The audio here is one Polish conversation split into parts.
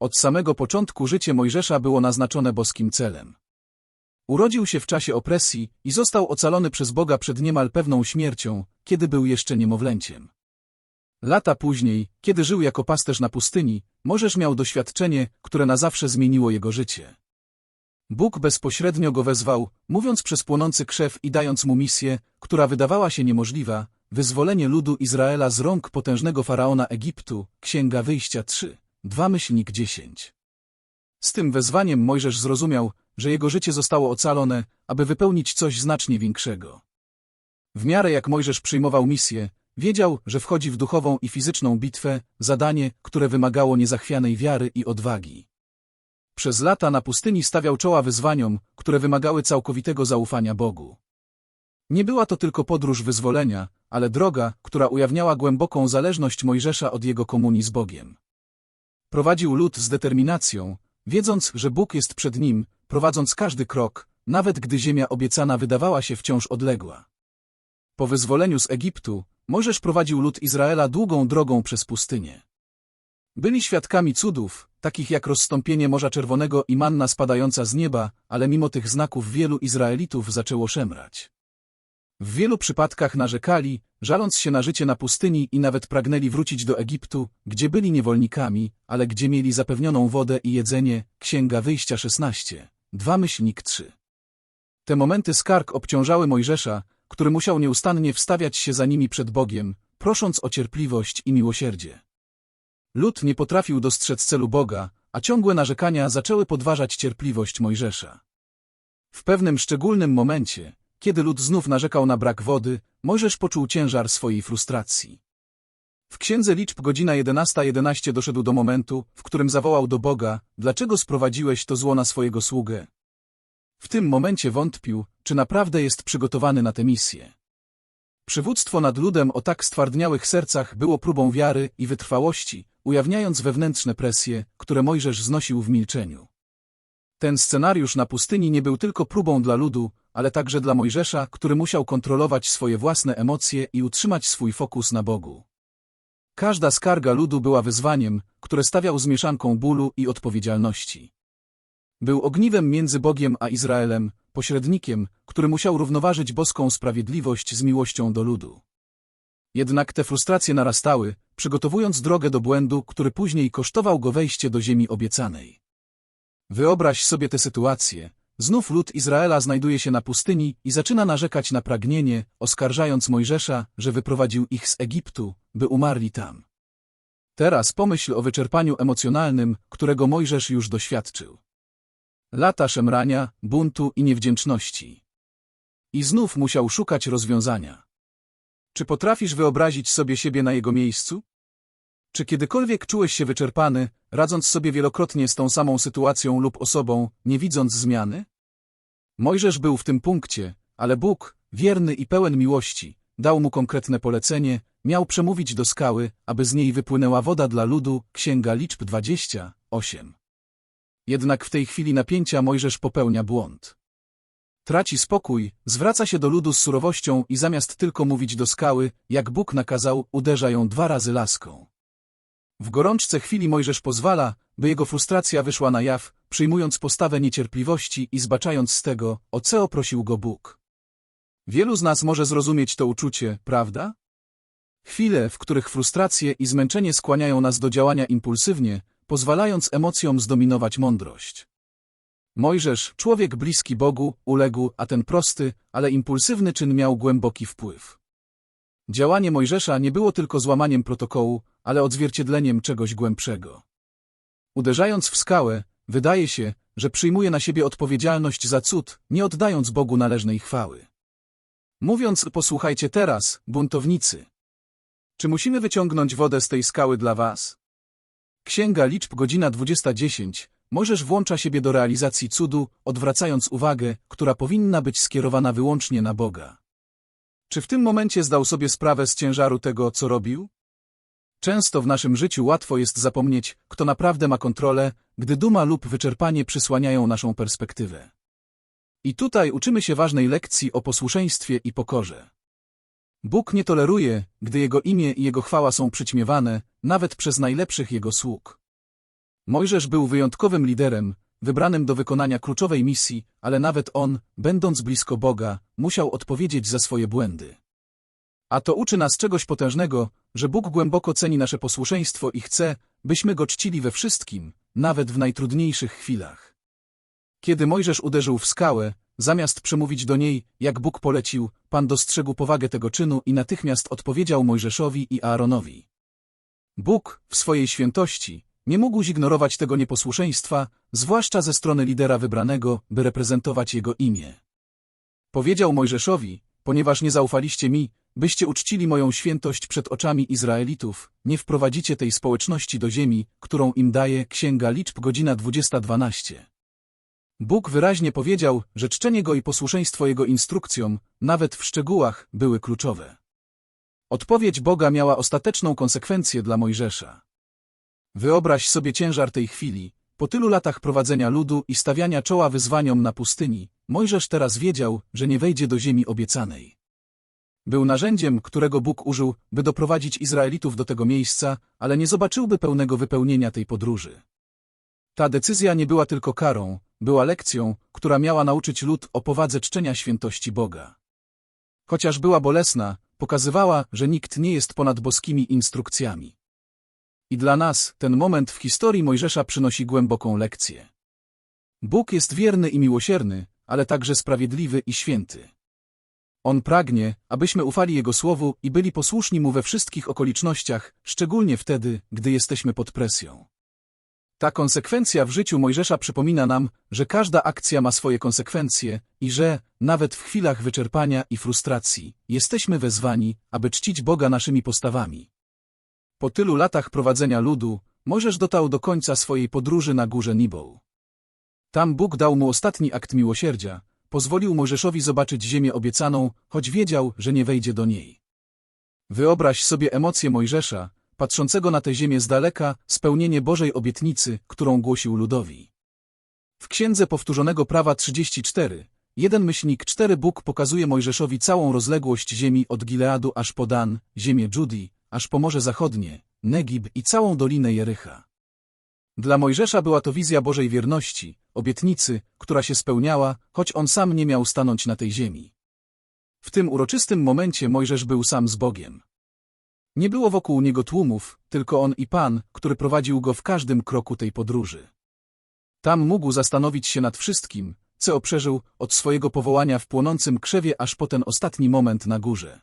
Od samego początku życie Mojżesza było naznaczone boskim celem. Urodził się w czasie opresji i został ocalony przez Boga przed niemal pewną śmiercią, kiedy był jeszcze niemowlęciem. Lata później, kiedy żył jako pasterz na pustyni, Możesz miał doświadczenie, które na zawsze zmieniło jego życie. Bóg bezpośrednio go wezwał, mówiąc przez płonący krzew i dając mu misję, która wydawała się niemożliwa, wyzwolenie ludu Izraela z rąk potężnego faraona Egiptu, Księga Wyjścia 3, 2 myślnik 10. Z tym wezwaniem Mojżesz zrozumiał, że jego życie zostało ocalone, aby wypełnić coś znacznie większego. W miarę jak Mojżesz przyjmował misję, wiedział, że wchodzi w duchową i fizyczną bitwę, zadanie, które wymagało niezachwianej wiary i odwagi. Przez lata na pustyni stawiał czoła wyzwaniom, które wymagały całkowitego zaufania Bogu. Nie była to tylko podróż wyzwolenia, ale droga, która ujawniała głęboką zależność Mojżesza od jego komunii z Bogiem. Prowadził lud z determinacją, wiedząc, że Bóg jest przed nim, prowadząc każdy krok, nawet gdy ziemia obiecana wydawała się wciąż odległa. Po wyzwoleniu z Egiptu, Mojżesz prowadził lud Izraela długą drogą przez pustynię. Byli świadkami cudów, takich jak rozstąpienie Morza Czerwonego i manna spadająca z nieba, ale mimo tych znaków wielu Izraelitów zaczęło szemrać. W wielu przypadkach narzekali, żaląc się na życie na pustyni i nawet pragnęli wrócić do Egiptu, gdzie byli niewolnikami, ale gdzie mieli zapewnioną wodę i jedzenie, Księga Wyjścia 16, 2 myślnik 3. Te momenty skarg obciążały Mojżesza, który musiał nieustannie wstawiać się za nimi przed Bogiem, prosząc o cierpliwość i miłosierdzie. Lud nie potrafił dostrzec celu Boga, a ciągłe narzekania zaczęły podważać cierpliwość Mojżesza. W pewnym szczególnym momencie, kiedy lud znów narzekał na brak wody, Mojżesz poczuł ciężar swojej frustracji. W Księdze Liczb godzina 11.11 11 doszedł do momentu, w którym zawołał do Boga, dlaczego sprowadziłeś to zło na swojego sługę? W tym momencie wątpił, czy naprawdę jest przygotowany na tę misję. Przywództwo nad ludem o tak stwardniałych sercach było próbą wiary i wytrwałości, ujawniając wewnętrzne presje, które Mojżesz znosił w milczeniu. Ten scenariusz na pustyni nie był tylko próbą dla ludu, ale także dla Mojżesza, który musiał kontrolować swoje własne emocje i utrzymać swój fokus na Bogu. Każda skarga ludu była wyzwaniem, które stawiał z mieszanką bólu i odpowiedzialności. Był ogniwem między Bogiem a Izraelem, pośrednikiem, który musiał równoważyć boską sprawiedliwość z miłością do ludu. Jednak te frustracje narastały, przygotowując drogę do błędu, który później kosztował go wejście do ziemi obiecanej. Wyobraź sobie tę sytuację. Znów lud Izraela znajduje się na pustyni i zaczyna narzekać na pragnienie, oskarżając Mojżesza, że wyprowadził ich z Egiptu, by umarli tam. Teraz pomyśl o wyczerpaniu emocjonalnym, którego Mojżesz już doświadczył. Lata szemrania, buntu i niewdzięczności. I znów musiał szukać rozwiązania. Czy potrafisz wyobrazić sobie siebie na jego miejscu? Czy kiedykolwiek czułeś się wyczerpany, radząc sobie wielokrotnie z tą samą sytuacją lub osobą, nie widząc zmiany? Mojżesz był w tym punkcie, ale Bóg, wierny i pełen miłości, dał mu konkretne polecenie, miał przemówić do skały, aby z niej wypłynęła woda dla ludu, Księga Liczb 28. Jednak w tej chwili napięcia Mojżesz popełnia błąd. Traci spokój, zwraca się do ludu z surowością i zamiast tylko mówić do skały, jak Bóg nakazał, uderza ją dwa razy laską. W gorączce chwili Mojżesz pozwala, by jego frustracja wyszła na jaw, przyjmując postawę niecierpliwości i zbaczając z tego, o co prosił go Bóg. Wielu z nas może zrozumieć to uczucie, prawda? Chwile, w których frustracje i zmęczenie skłaniają nas do działania impulsywnie, pozwalając emocjom zdominować mądrość. Mojżesz, człowiek bliski Bogu, uległ, a ten prosty, ale impulsywny czyn miał głęboki wpływ. Działanie Mojżesza nie było tylko złamaniem protokołu, ale odzwierciedleniem czegoś głębszego. Uderzając w skałę, wydaje się, że przyjmuje na siebie odpowiedzialność za cud, nie oddając Bogu należnej chwały. Mówiąc, posłuchajcie teraz, buntownicy. Czy musimy wyciągnąć wodę z tej skały dla was? Księga Liczb godzina 20.10 Możesz włącza siebie do realizacji cudu, odwracając uwagę, która powinna być skierowana wyłącznie na Boga. Czy w tym momencie zdał sobie sprawę z ciężaru tego, co robił? Często w naszym życiu łatwo jest zapomnieć, kto naprawdę ma kontrolę, gdy duma lub wyczerpanie przysłaniają naszą perspektywę. I tutaj uczymy się ważnej lekcji o posłuszeństwie i pokorze. Bóg nie toleruje, gdy Jego imię i Jego chwała są przyćmiewane, nawet przez najlepszych Jego sług. Mojżesz był wyjątkowym liderem, wybranym do wykonania kluczowej misji, ale nawet on, będąc blisko Boga, musiał odpowiedzieć za swoje błędy. A to uczy nas czegoś potężnego, że Bóg głęboko ceni nasze posłuszeństwo i chce, byśmy Go czcili we wszystkim, nawet w najtrudniejszych chwilach. Kiedy Mojżesz uderzył w skałę, zamiast przemówić do niej, jak Bóg polecił, Pan dostrzegł powagę tego czynu i natychmiast odpowiedział Mojżeszowi i Aaronowi. Bóg, w swojej świętości, nie mógł zignorować tego nieposłuszeństwa, zwłaszcza ze strony lidera wybranego, by reprezentować jego imię. Powiedział Mojżeszowi, ponieważ nie zaufaliście mi, byście uczcili moją świętość przed oczami Izraelitów, nie wprowadzicie tej społeczności do ziemi, którą im daje Księga Liczb godzina 20.12. Bóg wyraźnie powiedział, że czczenie Go i posłuszeństwo Jego instrukcjom, nawet w szczegółach, były kluczowe. Odpowiedź Boga miała ostateczną konsekwencję dla Mojżesza. Wyobraź sobie ciężar tej chwili. Po tylu latach prowadzenia ludu i stawiania czoła wyzwaniom na pustyni, Mojżesz teraz wiedział, że nie wejdzie do ziemi obiecanej. Był narzędziem, którego Bóg użył, by doprowadzić Izraelitów do tego miejsca, ale nie zobaczyłby pełnego wypełnienia tej podróży. Ta decyzja nie była tylko karą, była lekcją, która miała nauczyć lud o powadze czczenia świętości Boga. Chociaż była bolesna, pokazywała, że nikt nie jest ponad boskimi instrukcjami. I dla nas ten moment w historii Mojżesza przynosi głęboką lekcję. Bóg jest wierny i miłosierny, ale także sprawiedliwy i święty. On pragnie, abyśmy ufali Jego słowu i byli posłuszni Mu we wszystkich okolicznościach, szczególnie wtedy, gdy jesteśmy pod presją. Ta konsekwencja w życiu Mojżesza przypomina nam, że każda akcja ma swoje konsekwencje i że, nawet w chwilach wyczerpania i frustracji, jesteśmy wezwani, aby czcić Boga naszymi postawami. Po tylu latach prowadzenia ludu, Mojżesz dotarł do końca swojej podróży na górze Nibą. Tam Bóg dał mu ostatni akt miłosierdzia, pozwolił Mojżeszowi zobaczyć ziemię obiecaną, choć wiedział, że nie wejdzie do niej. Wyobraź sobie emocje Mojżesza, patrzącego na tę ziemię z daleka, spełnienie Bożej obietnicy, którą głosił ludowi. W Księdze Powtórzonego Prawa 34, jeden myślnik cztery Bóg pokazuje Mojżeszowi całą rozległość ziemi od Gileadu aż po Dan, ziemię Judii, aż po Morze Zachodnie, Negib i całą Dolinę Jericha. Dla Mojżesza była to wizja Bożej wierności, obietnicy, która się spełniała, choć on sam nie miał stanąć na tej ziemi. W tym uroczystym momencie Mojżesz był sam z Bogiem. Nie było wokół niego tłumów, tylko on i Pan, który prowadził go w każdym kroku tej podróży. Tam mógł zastanowić się nad wszystkim, co przeżył od swojego powołania w płonącym krzewie aż po ten ostatni moment na górze.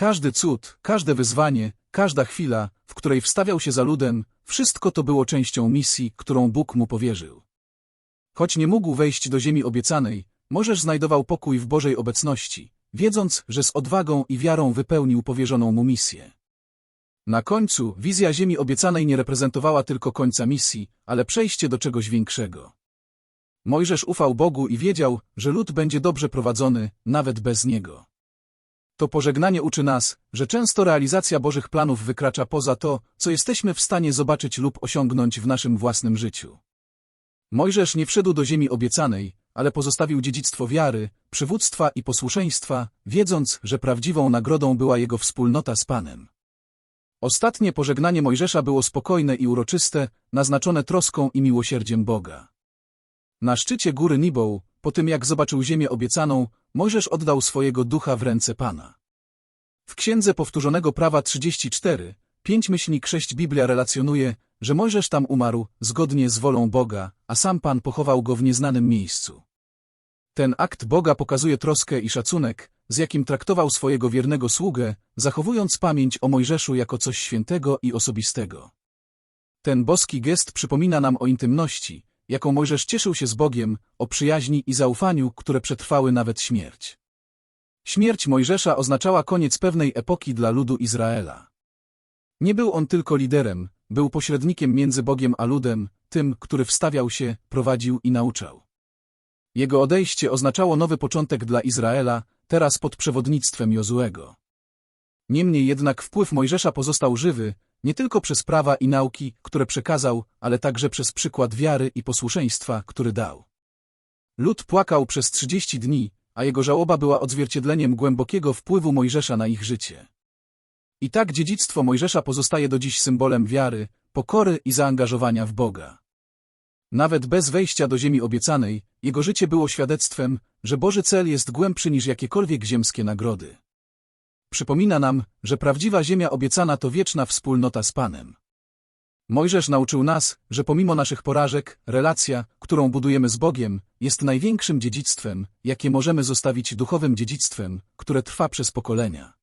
Każdy cud, każde wyzwanie, każda chwila, w której wstawiał się za ludem, wszystko to było częścią misji, którą Bóg mu powierzył. Choć nie mógł wejść do ziemi obiecanej, Możesz znajdował pokój w Bożej obecności, wiedząc, że z odwagą i wiarą wypełnił powierzoną mu misję. Na końcu wizja ziemi obiecanej nie reprezentowała tylko końca misji, ale przejście do czegoś większego. Mojżesz ufał Bogu i wiedział, że lud będzie dobrze prowadzony, nawet bez niego. To pożegnanie uczy nas, że często realizacja Bożych planów wykracza poza to, co jesteśmy w stanie zobaczyć lub osiągnąć w naszym własnym życiu. Mojżesz nie wszedł do ziemi obiecanej, ale pozostawił dziedzictwo wiary, przywództwa i posłuszeństwa, wiedząc, że prawdziwą nagrodą była jego wspólnota z Panem. Ostatnie pożegnanie Mojżesza było spokojne i uroczyste, naznaczone troską i miłosierdziem Boga. Na szczycie góry Nibą, po tym jak zobaczył ziemię obiecaną, Mojżesz oddał swojego ducha w ręce Pana. W Księdze Powtórzonego Prawa 34, 5 myślnik 6 Biblia relacjonuje, że Mojżesz tam umarł, zgodnie z wolą Boga, a sam Pan pochował go w nieznanym miejscu. Ten akt Boga pokazuje troskę i szacunek, z jakim traktował swojego wiernego sługę, zachowując pamięć o Mojżeszu jako coś świętego i osobistego. Ten boski gest przypomina nam o intymności, jaką Mojżesz cieszył się z Bogiem, o przyjaźni i zaufaniu, które przetrwały nawet śmierć. Śmierć Mojżesza oznaczała koniec pewnej epoki dla ludu Izraela. Nie był on tylko liderem, był pośrednikiem między Bogiem a ludem, tym, który wstawiał się, prowadził i nauczał. Jego odejście oznaczało nowy początek dla Izraela, teraz pod przewodnictwem Jozuego. Niemniej jednak wpływ Mojżesza pozostał żywy, nie tylko przez prawa i nauki, które przekazał, ale także przez przykład wiary i posłuszeństwa, który dał. Lud płakał przez trzydzieści dni, a jego żałoba była odzwierciedleniem głębokiego wpływu Mojżesza na ich życie. I tak dziedzictwo Mojżesza pozostaje do dziś symbolem wiary, pokory i zaangażowania w Boga. Nawet bez wejścia do ziemi obiecanej, jego życie było świadectwem, że Boży cel jest głębszy niż jakiekolwiek ziemskie nagrody. Przypomina nam, że prawdziwa ziemia obiecana to wieczna wspólnota z Panem. Mojżesz nauczył nas, że pomimo naszych porażek, relacja, którą budujemy z Bogiem, jest największym dziedzictwem, jakie możemy zostawić duchowym dziedzictwem, które trwa przez pokolenia.